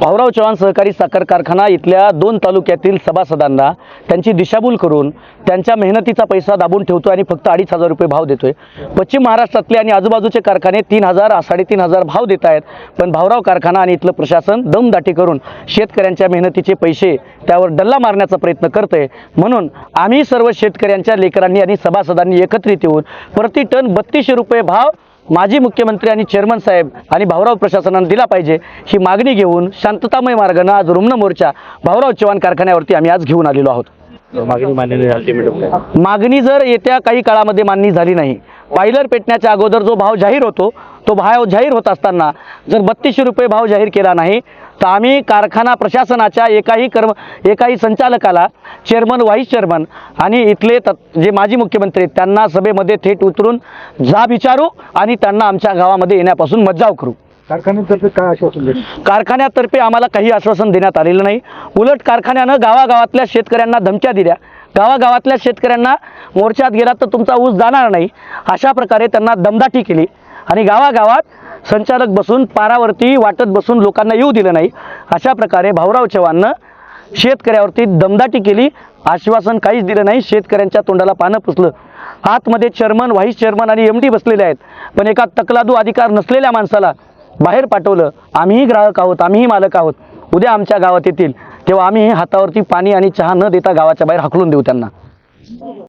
भाऊराव चव्हाण सहकारी साखर कारखाना इथल्या दोन तालुक्यातील सभासदांना त्यांची दिशाभूल करून त्यांच्या मेहनतीचा पैसा दाबून ठेवतोय आणि फक्त अडीच हजार रुपये भाव देतोय. पश्चिम महाराष्ट्रातले आणि आजूबाजूचे कारखाने तीन हजार साडेतीन हजार भाव देत आहेत. पण भाऊराव कारखाना आणि इथलं प्रशासन दमदाटी करून शेतकऱ्यांच्या मेहनतीचे पैसे त्यावर डल्ला मारण्याचा प्रयत्न करतंय. म्हणून आम्ही सर्व शेतकऱ्यांच्या लेकरांनी आणि सभासदांनी एकत्रित येऊन प्रति टन बत्तीसशे रुपये भाव माजी मुख्यमंत्री आणि चेअरमन साहेब आणि भाऊराव प्रशासनानं दिला पाहिजे ही मागणी घेऊन शांततामय मार्गानं आज रुग्ण मोर्चा भाऊराव चव्हाण कारखान्यावरती आम्ही आज घेऊन आलेलो आहोत. मागणी जर येत्या काही काळामध्ये मान्य झाली नाही पायलर पेटण्याच्या अगोदर जो भाव जाहीर होतो तो भाव जाहीर होत असताना जर बत्तीसशे रुपये भाव जाहीर केला नाही तर आम्ही कारखाना प्रशासनाच्या एकाही कर्म एकाही संचालकाला चेअरमन व्हाईस चेअरमन आणि इथले तत् जे माजी मुख्यमंत्री आहेत, त्यांना सभेमध्ये थेट उतरून जाब विचारू आणि त्यांना आमच्या गावामध्ये येण्यापासून मज्जाव करू. कारखान्यातर्फे काय आश्वासन कारखान्यातर्फे आम्हाला काही आश्वासन देण्यात आलेलं नाही. उलट कारखान्यानं गावागावातल्या शेतकऱ्यांना धमक्या दिल्या. गावागावातल्या शेतकऱ्यांना मोर्चात गेला तर तुमचा ऊस जाणार नाही. अशा प्रकारे त्यांना दमदाटी केली आणि गावागावात संचालक बसून पारावरती वाटत बसून लोकांना येऊ दिलं नाही. अशा प्रकारे भाऊराव चव्हाणनं शेतकऱ्यावरती दमदाटी केली. आश्वासन काहीच दिलं नाही. शेतकऱ्यांच्या तोंडाला पानं पुसलं. आतमध्ये चेअरमन व्हाईस चेअरमन आणि एम डी बसलेले आहेत. पण एका तकलादू अधिकार नसलेल्या माणसाला बाहेर पाठवलं. आम्हीही ग्राहक आहोत. आम्हीही मालक आहोत. उद्या आमच्या गावात येतील. तेव्हा आम्ही हातावरती पाणी आणि चहा न देता गावाच्या बाहेर हाकलून देऊ त्यांना.